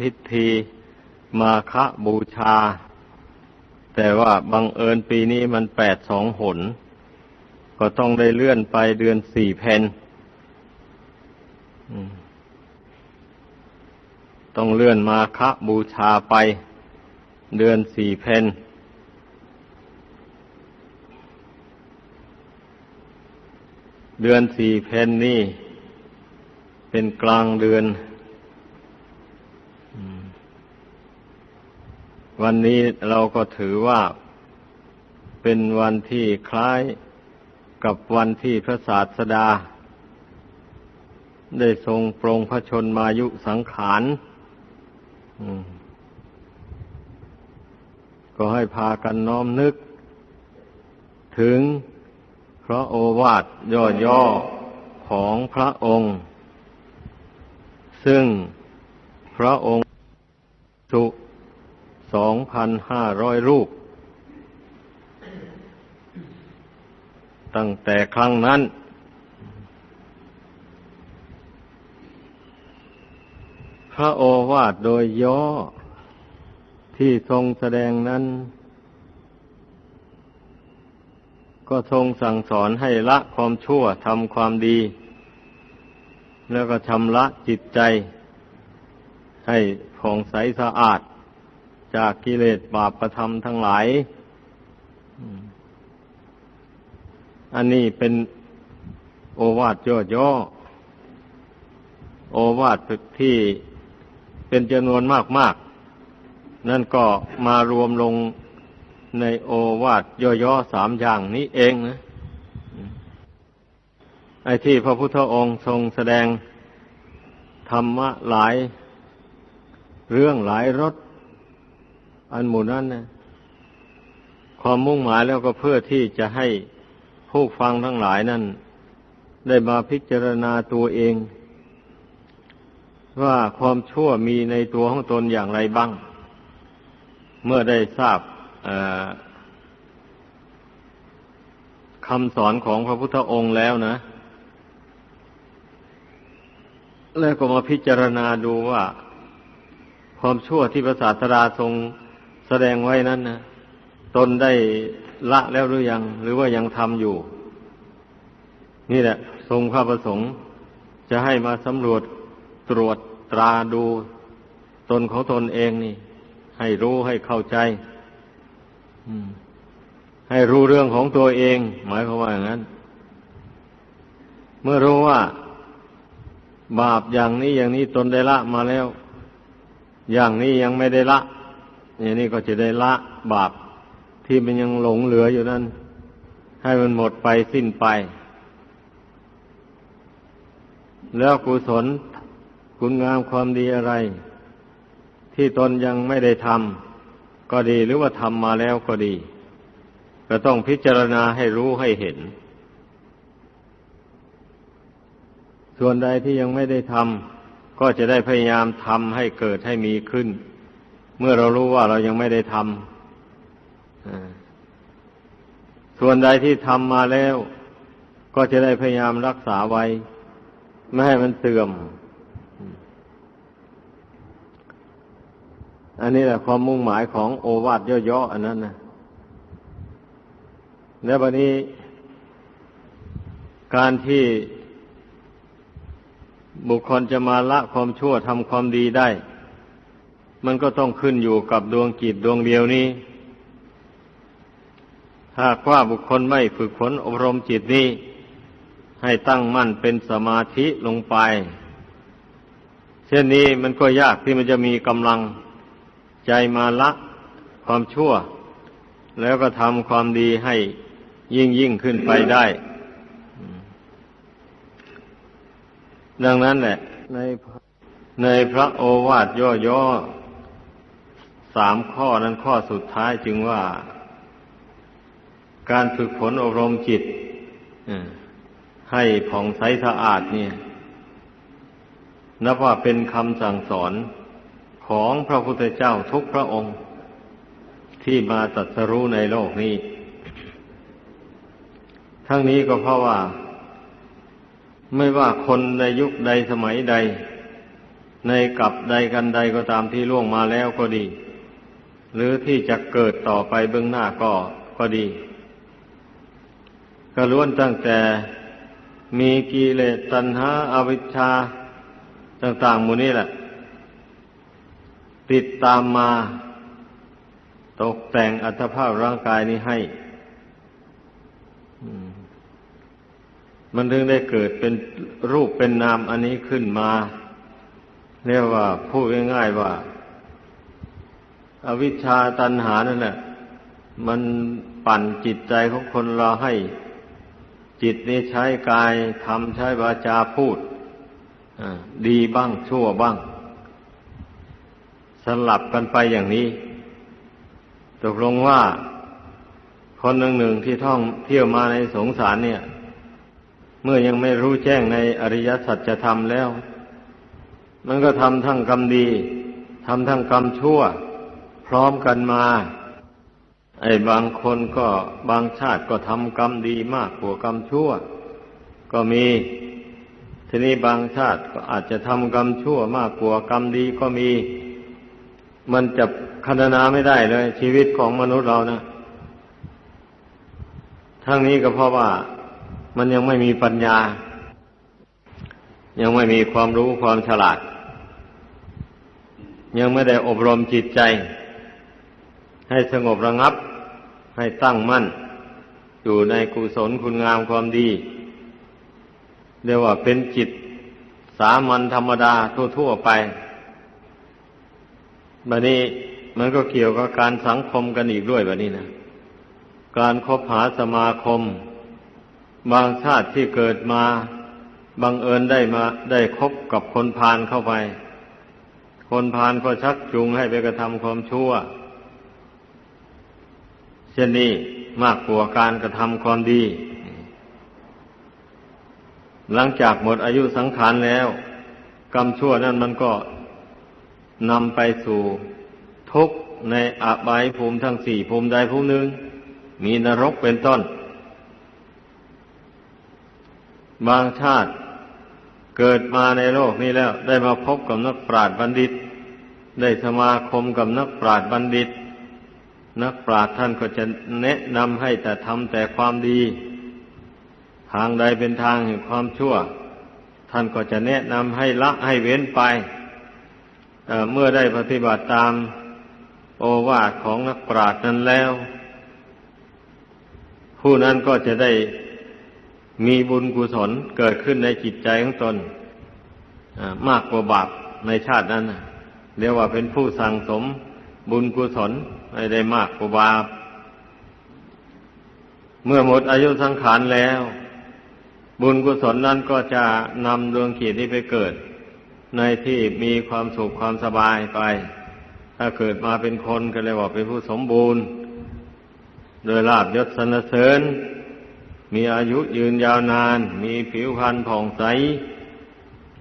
พิธีมาฆบูชา แต่ว่าบังเอิญปีนี้มันแปดสองหน ก็ต้องได้เลื่อนไปเดือนสี่เพนต้องเลื่อนมาฆบูชาไป เดือนสี่เพนเดือนสี่เพนนี่ เป็นกลางเดือน วันนี้เราก็ถือว่าเป็นวันที่คล้ายกับวันที่พระศาสดา ได้ทรงปรงพระชนมายุสังขารก็ให้พากันน้อมนึก ถึงพระโอวาทย่อๆของพระองค์ ซึ่งพระองค์สุ สองพันห้าร้อยรูป ตั้งแต่ครั้งนั้น พระโอวาทโดยย่อที่ทรงแสดงนั้น ก็ทรงสั่งสอนให้ละความชั่วทำความดี แล้วก็ชำระจิตใจ ให้ผ่องใสสะอาด จากกิเลสบาปประทำทั้งหลาย อันนี้เป็นโอวาทย่อๆโอวาทที่เป็นจำนวนมากๆ นั่นก็มารวมลงในโอวาทย่อๆสามอย่างนี้เองนะไอ้ที่พระพุทธองค์ทรงแสดงธรรมะหลาย เรื่องหลายรส อันหมู่นั้นนะความมุ่งหมายแล้วก็เพื่อที่จะให้ผู้ฟังทั้งหลายนั้น ได้มาพิจารณาตัวเอง ว่าความชั่วมีในตัวของตนอย่างไรบ้าง เมื่อได้ทราบคำสอนของพระพุทธองค์แล้วนะ แล้วก็มาพิจารณาดูว่า ความชั่วที่พระศาสดาทรง แสดงไว้นั้นนะตนได้ละแล้วหรือยัง หรือว่ายังทำอยู่ นี่แหละ ทรงพระประสงค์ จะให้มาสำรวจตรวจตราดู ตนของตนเองนี่ ให้รู้ให้เข้าใจให้รู้เรื่องของตัวเอง หมายความว่าอย่างนั้น เมื่อรู้ว่า บาปอย่างนี้อย่างนี้ตนได้ละมาแล้ว อย่างนี้ยังไม่ได้ละ อย่างนี้ก็จะได้ละบาปที่มันยังหลงเหลืออยู่นั้น ให้มันหมดไปสิ้นไป แล้วกุศลคุณงามความดีอะไร ที่ตนยังไม่ได้ทำก็ดีหรือว่าทำมาแล้วก็ดี ก็ต้องพิจารณาให้รู้ให้เห็น ส่วนใดที่ยังไม่ได้ทำก็จะได้พยายามทำให้เกิดให้มีขึ้น เมื่อเรารู้ว่าเรายังไม่ได้ทำส่วนใดที่ทำมาแล้ว ก็จะได้พยายามรักษาไว้ ไม่ให้มันเสื่อม อันนี้แหละความมุ่งหมายของโอวาทย่อๆอันนั้นนะแล้ววันนี้ การที่บุคคลจะมาละความชั่วทำความดีได้ มันก็ต้องขึ้นอยู่กับดวงจิตดวงเดียวนี้ หากว่าบุคคลไม่ฝึกฝนอบรมจิตนี้ ให้ตั้งมั่นเป็นสมาธิลงไป เช่นนี้มันก็ยากที่มันจะมีกำลังใจมาละความชั่ว แล้วก็ทำความดีให้ยิ่งยิ่งขึ้นไปได้ ดังนั้นแหละในในพระโอวาทย่อๆ สามข้อนั้นข้อสุดท้ายจึงว่า การฝึกฝนอบรมจิตให้ผ่องใสสะอาดเนี่ย นับว่าเป็นคำสั่งสอนของพระพุทธเจ้าทุกพระองค์ ที่มาตรัสรู้ในโลกนี้ ทั้งนี้ก็เพราะว่า ไม่ว่าคนในยุคใดสมัยใด ในกับใดกันใดก็ตามที่ล่วงมาแล้วก็ดี หรือที่จะเกิดต่อไปเบื้องหน้าก็ก็ดี ก็ล้วนตั้งแต่มีกิเลสตัณหาอาวิชชาต่างๆมูนี้แหละ ติดตามมาตกแต่งอัตภาพร่างกายนี้ให้ มันถึงได้เกิดเป็นรูปเป็นนามอันนี้ขึ้นมา เรียกว่าพูดง่ายๆว่า อวิชชาตันหานั่นแหละมันปั่นจิตใจของคนเราให้จิตนี้ใช้กายทำใช้วาจาพูดดีบ้างชั่วบ้าง สลับกันไปอย่างนี้ ตกลงว่า คนหนึ่งหนึ่งที่ท่องเที่ยวมาในสงสารเนี่ย เมื่อยังไม่รู้แจ้งในอริยสัจธรรมแล้ว มันก็ทำทั้งกรรมดีทำทั้งกรรมชั่ว พร้อมกันมา ไอ้บางคนก็บางชาติก็ทำกรรมดีมากกว่ากรรมชั่ว ก็มี ทีนี้บางชาติก็อาจจะทำกรรมชั่วมากกว่ากรรมดีก็มี มันจะคณนาไม่ได้เลย ชีวิตของมนุษย์เรานะทั้งนี้ก็เพราะว่ามันยังไม่มีปัญญา ยังไม่มีความรู้ความฉลาด ยังไม่ได้อบรมจิตใจ ให้สงบระงับ ให้ตั้งมั่น อยู่ในกุศลคุณงามความดี เรียกว่าเป็นจิตสามัญธรรมดาทั่วๆไปบัดนี้มันก็เกี่ยวกับการสังคมกันอีกด้วยแบบนี้นะ การคบหาสมาคม บางชาติที่เกิดมาบังเอิญได้มาได้คบกับคนพาลเข้าไป คนพาลก็ชักจูงให้ไปกระทำความชั่ว เช่นนี้มากกว่าการกระทำความดี หลังจากหมดอายุสังขารแล้ว กรรมชั่วนั้นมันก็นำไปสู่ทุกข์ในอบายภูมิทั้งสี่ภูมิใดภูมิหนึ่ง มีนรกเป็นต้น บางชาติเกิดมาในโลกนี้แล้ว ได้มาพบกับนักปราชญ์บัณฑิต ได้สมาคมกับนักปราชญ์บัณฑิต นักปราชญ์ท่านก็จะแนะนำให้แต่ทำแต่ความดี ทางใดเป็นทางแห่งความชั่ว ท่านก็จะแนะนำให้ละให้เว้นไปเมื่อได้ปฏิบัติตามโอวาทของนักปราชญ์นั้นแล้ว ผู้นั้นก็จะได้มีบุญกุศลเกิดขึ้นในจิตใจของตนมากกว่าบาปในชาตินั้นเรียกว่าเป็นผู้สั่งสม บุญกุศลไม่ได้มากกว่าบาป เมื่อหมดอายุสังขารแล้ว บุญกุศลนั้นก็จะนำดวงขีดนี้ไปเกิด ในที่มีความสุขความสบายไป ถ้าเกิดมาเป็นคนก็เลยว่าเป็นผู้สมบูรณ์ โดยลาบยศสรรเสริญ มีอายุยืนยาวนาน มีผิวพรรณผ่องใส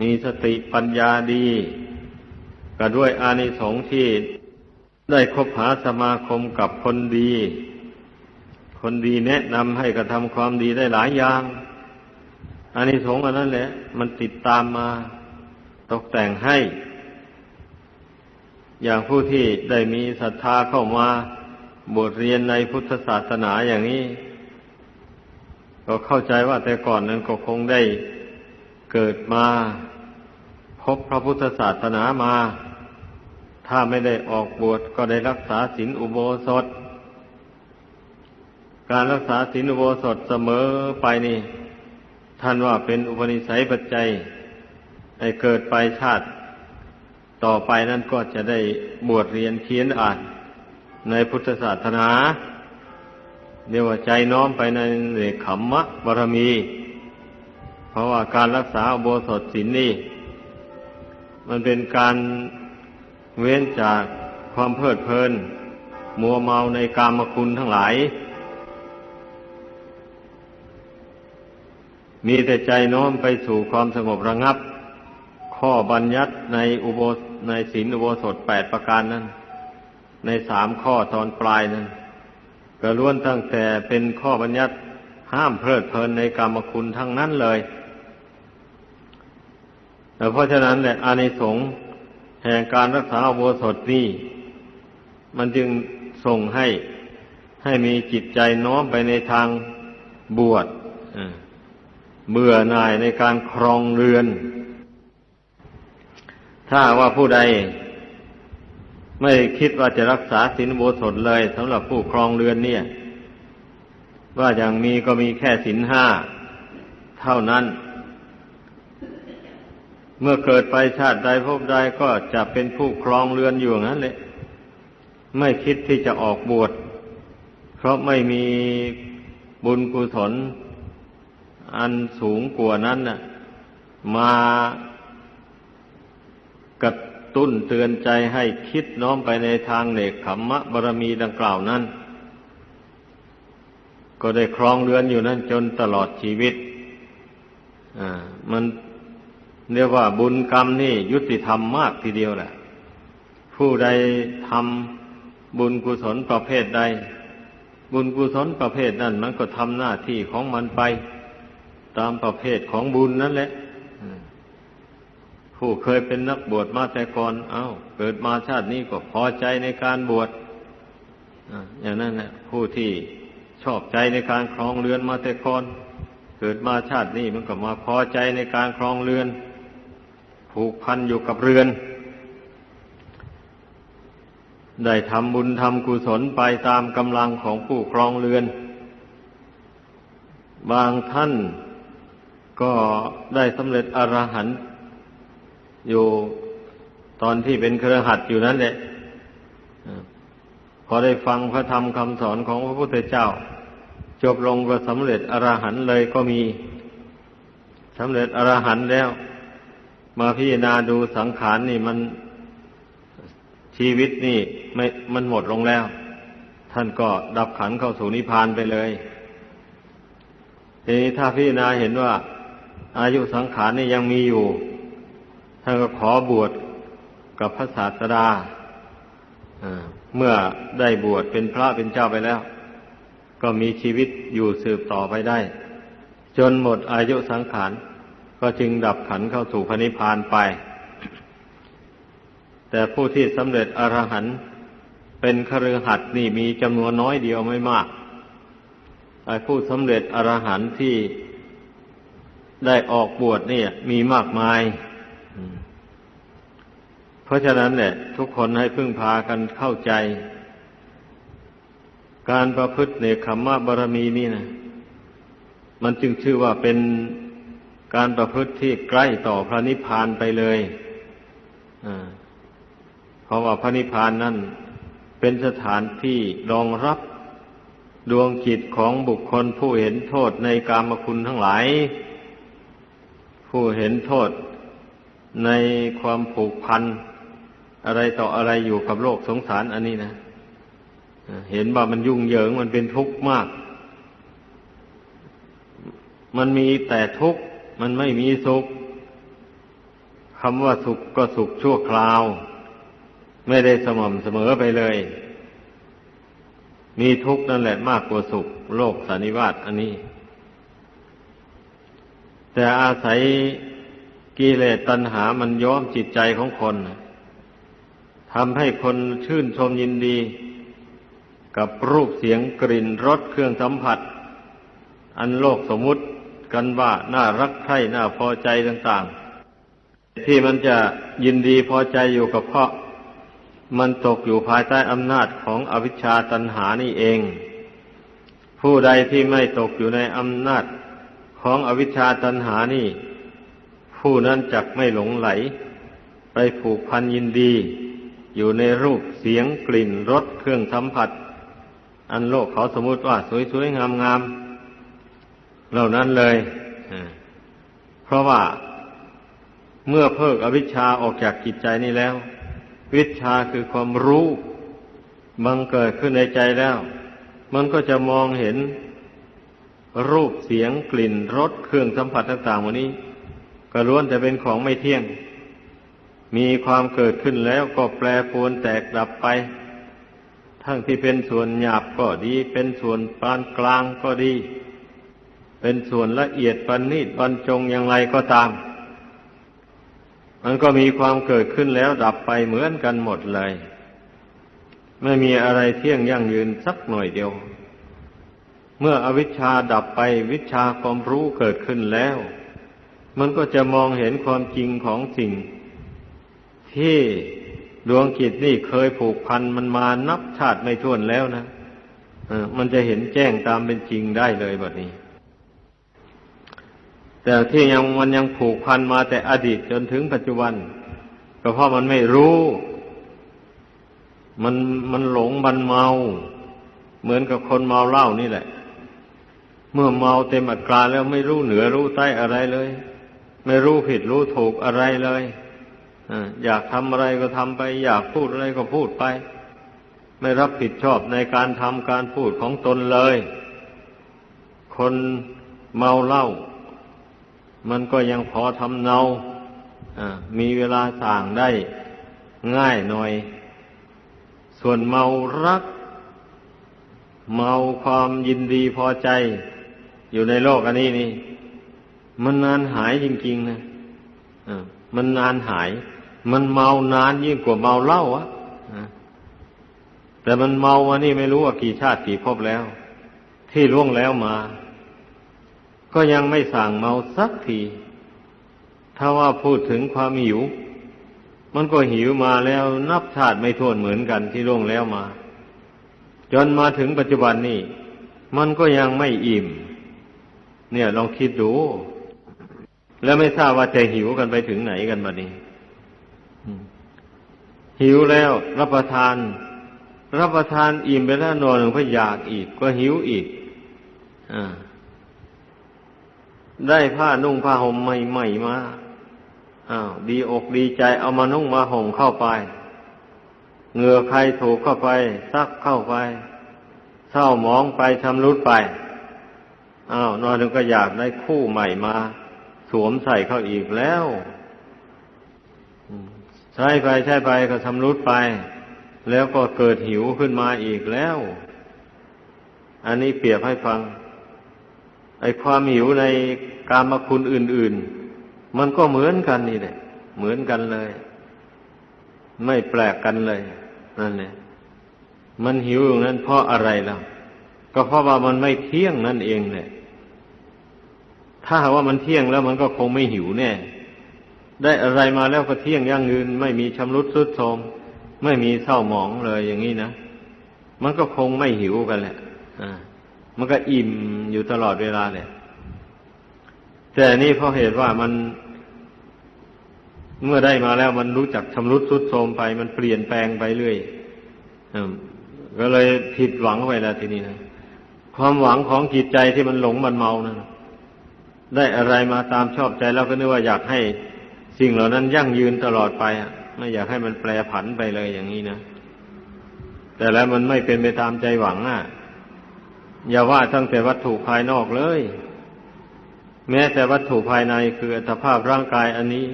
มีสติปัญญาดี ก็ด้วยอานิสงส์ที่ ได้คบหาสมาคมกับคนดี คนดีแนะนำให้กระทำความดีได้หลายอย่างอานิสงส์อันนั้นแหละ มันติดตามมาตกแต่งให้ อย่างผู้ที่ได้มีศรัทธาเข้ามาบทเรียนในพุทธศาสนาอย่างนี้ ก็เข้าใจว่าแต่ก่อนนั้นก็คงได้เกิดมา พบพระพุทธศาสนามา ถ้าไม่ได้ออกบวชก็ได้รักษาศีลอุโบสถ การรักษาศีลอุโบสถเสมอไปนี่ ท่านว่าเป็นอุปนิสัยปัจจัยให้เกิดไปชาติ ต่อไปนั้นก็จะได้บวชเรียนเขียนอ่าน ในพุทธศาสนาเรียกว่าใจน้อมไปในเนขมมะบารมี เพราะว่าการรักษาอุโบสถศีลนี่ มันเป็นการ เว้นจากความเพลิดเพลิน มัวเมาในกามคุณทั้งหลาย มีแต่ใจน้อมไปสู่ความสงบระงับ ข้อบัญญัติในอุโบในศีลอุโบสถแปดประการนั้น ในสามข้อตอนปลายนั้นก็ล้วนตั้งแต่เป็นข้อบัญญัติห้ามเพลิดเพลินในกรรมคุณทั้งนั้นเลย เพราะฉะนั้นแหละอานิสงส์ แห่งการรักษาอุโบสถนี่ มันจึงส่งให้ให้มีจิตใจน้อมไปในทางบวชเบื่อหน่ายในการครองเรือน ถ้าว่าผู้ใด ไม่คิดว่าจะรักษาศีลโบสถเลยสำหรับผู้ครองเรือนเนี่ย ว่าอย่างมีก็มีแค่ศีลห้าเท่านั้น เมื่อเกิดไปชาติใดพบใดก็จะเป็นผู้ครองเรือนอยู่งนั้นเลยไม่คิดที่จะออกบวช เพราะไม่มีบุญกุศล อันสูงกว่านั้นน่ะ มากระตุ้นเตือนใจให้คิดน้อมไปในทางเนกขมมะบารมีดังกล่าวนั้น ก็ได้ครองเรือนอยู่นั่นจนตลอดชีวิต อ่า มัน เรียกว่าบุญกรรมนี่ยุติธรรมมากทีเดียวแหละ ผู้ใดทำบุญกุศลประเภทใด บุญกุศลประเภทนั้นมันก็ทำหน้าที่ของมันไป ตามประเภทของบุญนั่นแหละ ผู้เคยเป็นนักบวชมาแต่ก่อนเอา้า เกิดมาชาตินี้ก็พอใจในการบวชอย่างนั้นแหละผู้ที่ชอบใจในการครองเรือนมาแต่ก่อนเกิดมาชาตินี้มันก็มาพอใจในการครองเรือน ผูกพันอยู่กับเรือน ได้ทำบุญทำกุศลไปตามกำลังของผู้ครองเรือน บางท่านก็ได้สำเร็จอรหันต์อยู่ตอนที่เป็นเครือหัดอยู่นั่นแหละพอได้ฟังพระธรรมคำสอนของพระพุทธเจ้า จบลงก็สำเร็จอรหันต์เลยก็มีสำเร็จอรหันต์แล้ว มาพิจารณาดูสังขารนี่มันชีวิตนี่ไม่มันหมดลงแล้ว ท่านก็ดับขันเข้าสู่นิพพานไปเลยทีนี้ถ้าพิจารณาเห็นว่า อายุสังขารนี่ยังมีอยู่ ท่านก็ขอบวชกับพระศาสดาเมื่อได้บวชเป็นพระเป็นเจ้าไปแล้ว ก็มีชีวิตอยู่สืบต่อไปได้ จนหมดอายุสังขาร ก็จึงดับขันเข้าสู่พระนิพพานไป แต่ผู้ที่สำเร็จอรหันต์เป็นคฤหัสถ์นี่มีจำนวนน้อยเดียวไม่มากไอ้ผู้สำเร็จอรหันต์ที่ได้ออกบวชนี่มีมากมาย เพราะฉะนั้นเนี่ยทุกคนให้พึ่งพากันเข้าใจ การประพฤติในขมมะบารมีนี่นะมันจึงชื่อว่าเป็น การประพฤติที่ใกล้ต่อพระนิพพานไปเลยเพราะว่าพระนิพพานนั่นเป็นสถานที่รองรับดวงจิตของบุคคลผู้เห็นโทษในกามคุณทั้งหลาย ผู้เห็นโทษในความผูกพัน อะไรต่ออะไรอยู่กับโลกสงสารอันนี้นะเห็นว่ามันยุ่งเหยิงมันเป็นทุกข์มาก มันมีแต่ทุกข์ มันไม่มีสุขคำว่าสุขก็สุขชั่วคราว ไม่ได้สม่ำเสมอไปเลย มีทุกข์นั่นแหละมากกว่าสุข โลกสันนิวาตอันนี้ แต่อาศัยกิเลสตัณหามันย้อมจิตใจของคนทำให้คนชื่นชมยินดี กับรูปเสียงกลิ่นรสเครื่องสัมผัส อันโลกสมมุติ กันว่าน่ารักใคร่น่าพอใจต่างๆ ที่มันจะยินดีพอใจอยู่กับเพราะ มันตกอยู่ภายใต้อำนาจของอวิชชาตันหานี่เอง ผู้ใดที่ไม่ตกอยู่ในอำนาจของอวิชชาตันหานี่ ผู้นั้นจักไม่หลงไหล ไปผูกพันยินดี อยู่ในรูปเสียงกลิ่นรสเครื่องสัมผัส อันโลกเขาสมมติว่าสวยๆงามๆ เหล่านั้นเลย เพราะว่าเมื่อเพิกอวิชชาออกจากจิตใจนี่แล้ว วิชาคือความรู้บังเกิดขึ้นในใจแล้ว มันก็จะมองเห็นรูปเสียงกลิ่นรสเครื่องสัมผัสต่างๆวันนี้ ก็ล้วนแต่เป็นของไม่เที่ยง มีความเกิดขึ้นแล้วก็แปรปรวนแตกดับไป ทั้งที่เป็นส่วนหยาบก็ดี เป็นส่วนปานกลางก็ดี เป็นส่วนละเอียดปานนีตบรรจงอย่างไรก็ตาม มันก็มีความเกิดขึ้นแล้วดับไปเหมือนกันหมดเลย ไม่มีอะไรเที่ยงยั่งยืนสักหน่อยเดียว เมื่ออวิชชาดับไปวิชาความรู้เกิดขึ้นแล้ว มันก็จะมองเห็นความจริงของสิ่ง ที่ดวงกิจนี่เคยผูกพันมันมานับชาติไม่ถ้วนแล้วนะเออมันจะเห็นแจ้งตามเป็นจริงได้เลยแบบนี้ แต่ที่ยังมันยังผูกพันมาแต่อดีตจนถึงปัจจุบัน ก็เพราะมันไม่รู้ มันมันหลงมันเมา เหมือนกับคนเมาเหล้านี่แหละ เมื่อเมาเต็มอัตราแล้วไม่รู้เหนือรู้ใต้อะไรเลย ไม่รู้ผิดรู้ถูกอะไรเลยอยากทำอะไรก็ทำไป อยากพูดอะไรก็พูดไป ไม่รับผิดชอบในการทำการพูดของตนเลย คนเมาเหล้า มันก็ยังพอทำเนาอมีเวลาสั่งได้ง่ายหน่อย ส่วนเมารัก เมาความยินดีพอใจ อยู่ในโลกอันนี้นี่ มันนานหายจริงๆนะอ่ามันนานหาย มันเมานานยิ่งกว่าเมาเหล้าอะอ่าแต่มันเมามานี่ไม่รู้ว่ากี่ชาติกี่ภพแล้ว ที่ล่วงแล้วมา ก็ยังไม่สั่งเมาสักที ถ้าว่าพูดถึงความหิว มันก็หิวมาแล้วนับชาติไม่ถ้วนเหมือนกันที่ล่วงแล้วมา จนมาถึงปัจจุบันนี้มันก็ยังไม่อิ่ม เนี่ยลองคิดดู แล้วไม่ทราบว่าจะหิวกันไปถึงไหนกันบัดนี้หิวแล้วรับประทาน รับประทานอิ่มไปแล้วนอนหนึ่งก็อยากอีกก็หิวอีก อ่า ได้ผ้านุ่งผ้าห่มใหม่ๆมาอ้าวดีอกดีใจเอามานุ่งมาห่มเข้าไปเหงื่อใครถูกเข้าไป ซักเข้าไปเศร้าหมองไปชำรุดไปอ้าวนอนหนึ่งก็อยากได้คู่ใหม่มา สวมใส่เข้าอีกแล้วใช้ไปใช้ไปก็ชำรุดไป แล้วก็เกิดหิวขึ้นมาอีกแล้ว อันนี้เปรียบให้ฟัง ไอ้ความหิวใน กามคุณอื่น ๆ มันก็เหมือนกันนี่แหละ เหมือนกันเลย ไม่แปลกกันเลยนั่นแหละมันหิวอย่างนั้นเพราะอะไรล่ะ ก็เพราะว่ามันไม่เที่ยงนั่นเองเนี่ยถ้าหากว่ามันเที่ยงแล้วมันก็คงไม่หิวแน่ ได้อะไรมาแล้วก็เที่ยงยั่งยืน ไม่มีชำรุดทรุดโทรมไม่มีเศร้าหมองเลยอย่างนี้นะมันก็คงไม่หิวกันแหละ อ่า มันก็อิ่มอยู่ตลอดเวลาเลย แต่นี่เพราะเหตุว่ามัน เมื่อได้มาแล้วมันรู้จักชำรุดทรุดโทรมไป มันเปลี่ยนแปลงไปเรื่อยอืมก็เลยผิดหวังไปแล้วทีนี้นะความหวังของจิตใจที่มันหลงมันเมานะได้อะไรมาตามชอบใจแล้วก็นึกว่าอยากให้สิ่งเหล่านั้นยั่งยืนตลอดไปอะไม่อยากให้มันแปรผันไปเลยอย่างนี้นะแต่แล้วมันไม่เป็นไปตามใจหวังอะ อย่าว่าตั้งแต่วัตถุภายนอกเลย แม้แต่วัตถุภายในคืออัตภาพร่างกายอันนี้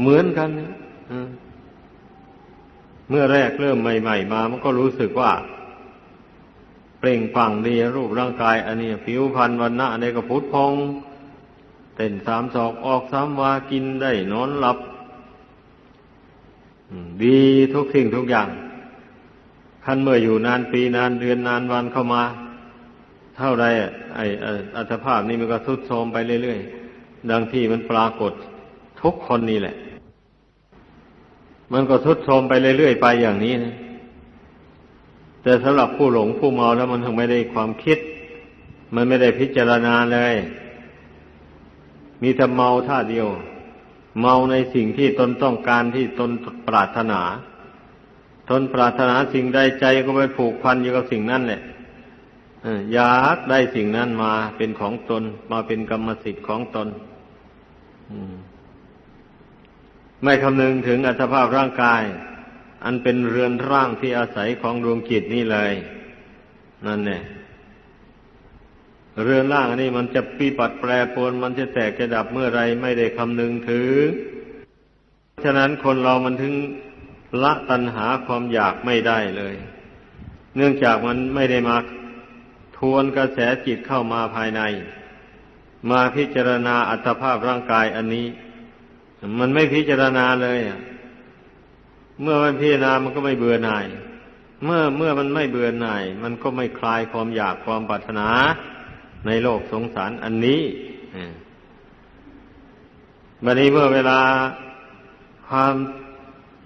เหมือนกันเมื่อแรกเริ่มใหม่ ๆ มา มันก็รู้สึกว่า เปล่งปลั่งดีรูปร่างกาย อันนี้ ผิวพรรณวันหน้าในกระพุทธพองเต้นสามศอกออกสามวากินได้นอนหลับ ดีทุกสิ่งทุกอย่างขั้นเมื่ออยู่นานปีนานเดือนนานวันเข้ามา เท่าไรอะไอไอ้อัตภาพนี้มันก็ทรุดโทรมไปเรื่อยๆดังที่มันปรากฏทุกคนนี่แหละ มันก็ทรุดโทรมไปเรื่อยๆไปอย่างนี้นะแต่สำหรับผู้หลงผู้เมาแล้วมันถึงไม่ได้ความคิด มันไม่ได้พิจารณาเลย มีแต่เมาท่าเดียว เมาในสิ่งที่ตนต้องการที่ตนปรารถนาตนปรารถนาสิ่งใดใจก็ไปผูกพันอยู่กับสิ่งนั้นแหละ อยากได้สิ่งนั้นมาเป็นของตน มาเป็นกรรมสิทธิ์ของตนไม่คำนึงถึงอัตภาพร่างกาย อันเป็นเรือนร่างที่อาศัยของดวงจิตนี่เลย นั่นเนี่ยเรือนร่างอันนี้มันจะปีปัดแปรปรวนมันจะแตกจะดับเมื่อไรไม่ได้คำนึงถึงฉะนั้นคนเรามันถึงละตัณหาความอยากไม่ได้เลย เนื่องจากมันไม่ได้มา ทวนกระแสจิตเข้ามาภายใน มาพิจารณาอัตภาพร่างกายอันนี้ มันไม่พิจารณาเลยเมื่อมันพิจารณามันก็ไม่เบื่อหน่าย เมื่อเมื่อมันไม่เบื่อหน่าย มันก็ไม่คลายความอยากความปรารถนาในโลกสงสารอันนี้บัดนี้เมื่อเวลาความ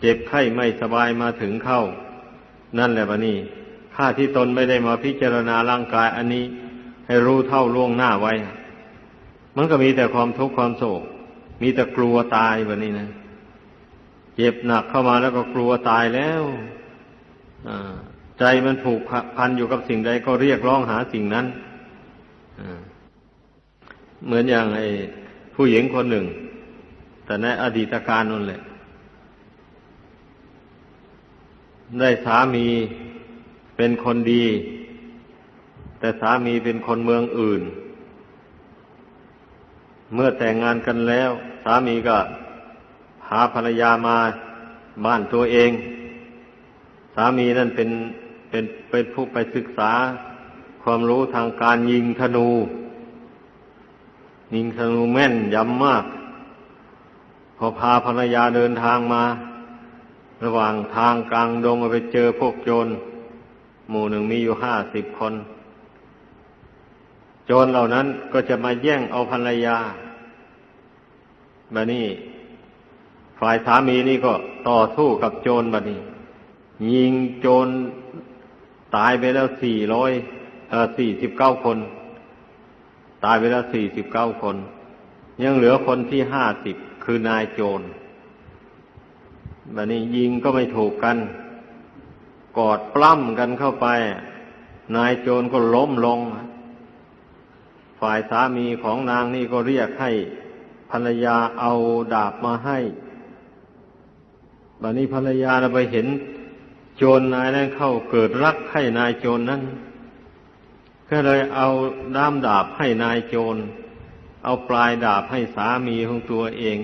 เจ็บไข้ไม่สบายมาถึงเข้า นั่นแหละบัดนี้ ข้าที่ตนไม่ได้มาพิจารณาร่างกายอันนี้ ให้รู้เท่าล่วงหน้าไว้ มันก็มีแต่ความทุกข์ความโศก มีแต่กลัวตายแบบนี้นะ เจ็บหนักเข้ามาแล้วก็กลัวตายแล้วใจมันผูกพันอยู่กับสิ่งใดก็เรียกร้องหาสิ่งนั้นเหมือนอย่างไอ้ผู้หญิงคนหนึ่ง แต่ในอดีตการนั่นแหละ ได้สามี เป็นคนดี แต่สามีเป็นคนเมืองอื่น เมื่อแต่งงานกันแล้ว สามีก็พาภรรยามาบ้านตัวเอง สามีนั่นเป็นเป็นเป็นผู้ไปศึกษาความรู้ทางการยิงธนู ยิงธนูแม่นยำมาก พอพาภรรยาเดินทางมา ระหว่างทางกลางดงไปเจอพวกโจร หมู่หนึ่งมีอยู่ห้าสิบคน โจรเหล่านั้นก็จะมาแย่งเอาภรรยาแบบนี้ฝ่ายสามีนี่ก็ต่อสู้กับโจรแบบนี้ยิงโจรตายไปแล้วสี่ร้อยเออสี่สิบเก้าคน ตายไปแล้วสี่สิบเก้าคน ยังเหลือคนที่ห้าสิบคือนายโจรแบบนี้ยิงก็ไม่ถูกกัน กอดปล้ำกันเข้าไป นายโจรก็ล้มลง ฝ่ายสามีของนางนี่ก็เรียกให้ภรรยาเอาดาบมาให้บัดนี้ภรรยาไปเห็นโจรนายนั้นเข้าเกิดรักให้นายโจรนนั้น ก็เลยเอาด้ามดาบให้นายโจร เอาปลายดาบให้สามีของตัวเอง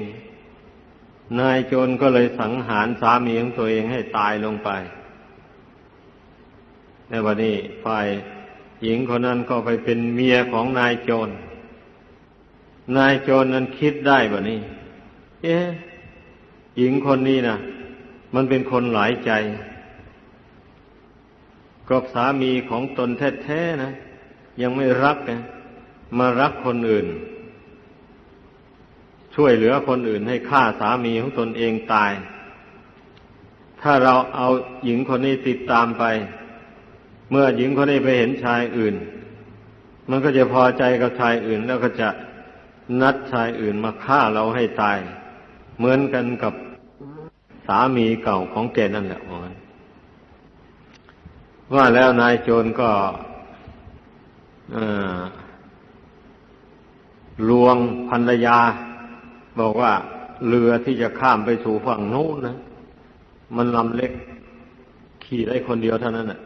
นายโจรก็เลยสังหารสามีของตัวเองให้ตายลงไป ในวันนี้ฝ่ายหญิงคนนั้นก็ไปเป็นเมียของนายโจร นายโจรนั้นคิดได้แบบนี้ เอ๊ะหญิงคนนี้นะมันเป็นคนหลายใจกับสามีของตนแท้ๆนะ ยังไม่รักนะมารักคนอื่น ช่วยเหลือคนอื่นให้ฆ่าสามีของตนเองตาย ถ้าเราเอาหญิงคนนี้ติดตามไป เมื่อหญิงคนนี้ไปเห็นชายอื่น มันก็จะพอใจกับชายอื่น แล้วก็จะนัดชายอื่นมาฆ่าเราให้ตาย เหมือนกันกับสามีเก่าของแกนั่นแหละว่าว่าแล้วนายโจรก็ลวงภรรยา บอกว่าเรือที่จะข้ามไปสู่ฝั่งโน้นนะ มันลำเล็ก ขี่ได้คนเดียวเท่านั้นแหะ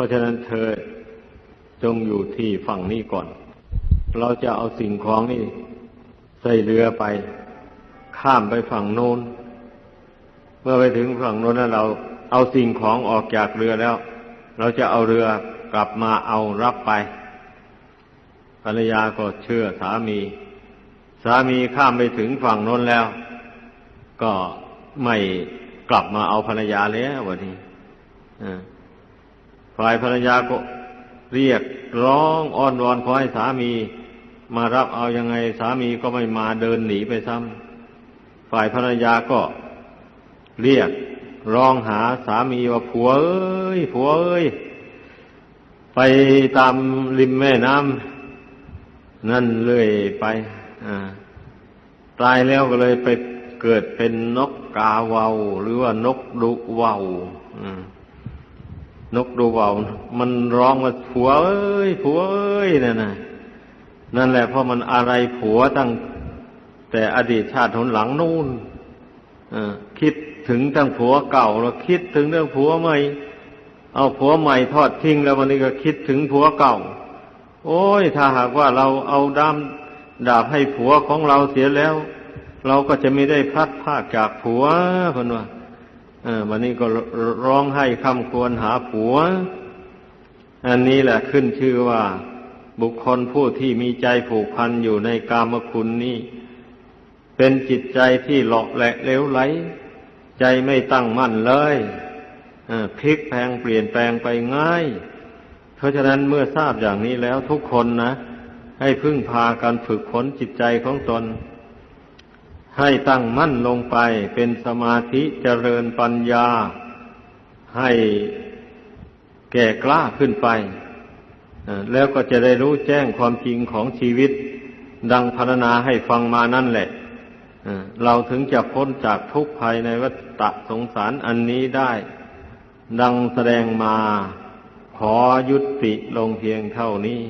ราะฉะนั้นเธอจงอยู่ที่ฝั่งนี้ก่อน เราจะเอาสิ่งของนี่ใส่เรือไป ข้ามไปฝั่งโน้น เมื่อไปถึงฝั่งโน้นแล้วเราเอาสิ่งของออกจากเรือแล้ว เราจะเอาเรือกลับมาเอารับไป ภรรยาก็เชื่อสามี สามีข้ามไปถึงฝั่งโน้นแล้ว ก็ไม่กลับมาเอาภรรยาแล้ววันนี้ ฝ่ายภรรยาก็เรียกร้องอ้อนวอนขอให้สามีมารับเอาอยัางไงสามีก็ไม่มาเดินหนีไปซ้ำฝ่ายภรรยาก็เรียกร้องหาสามีว่าผัวเอ้ยผัวเอ้ยไปตามริมแม่น้ำนั่นเลยไปตายแล้วก็เลยไปเกิดเป็นนกกาเวาหรือว่านกดุเวาอืม นกดูเบา มันร้องว่าผัวเอ้ยผัวเอ้ยนั่นนะนั่นแหละเพราะมันอะไรผัวตั้ง แต่อดีตชาติหนหลังนู่นคิดถึงตั้งผัวเก่าแล้วคิดถึงเรื่องผัวใหม่ เอาผัวใหม่ทอดทิ้งแล้ววันนี้ก็คิดถึงผัวเก่า โอ้ย ถ้าหากว่าเราเอาด้ามดาบให้ผัวของเราเสียแล้ว เราก็จะไม่ได้พัดภาคจากผัวพนว่า วันนี้ก็ร้องให้คำควรหาผัว อันนี้แหละขึ้นชื่อว่าบุคคลผู้ที่มีใจผูกพันอยู่ในกามคุณนี้ เป็นจิตใจที่หลอกแหละเลวไหล ใจไม่ตั้งมั่นเลยพลิกแพงเปลี่ยนแปลงไปง่าย เพราะฉะนั้นเมื่อทราบอย่างนี้แล้วทุกคนนะ ให้พึ่งพาการฝึกฝนจิตใจของตน ให้ตั้งมั่นลงไปเป็นสมาธิเจริญปัญญา ให้แก่กล้าขึ้นไป แล้วก็จะได้รู้แจ้งความจริงของชีวิต ดังพรรณนาให้ฟังมานั่นแหละเอ่อเราถึงจะพ้นจากทุกข์ภายในวัฏฏะสงสารอันนี้ได้ ดังแสดงมาขอยุติลงเพียงเท่านี้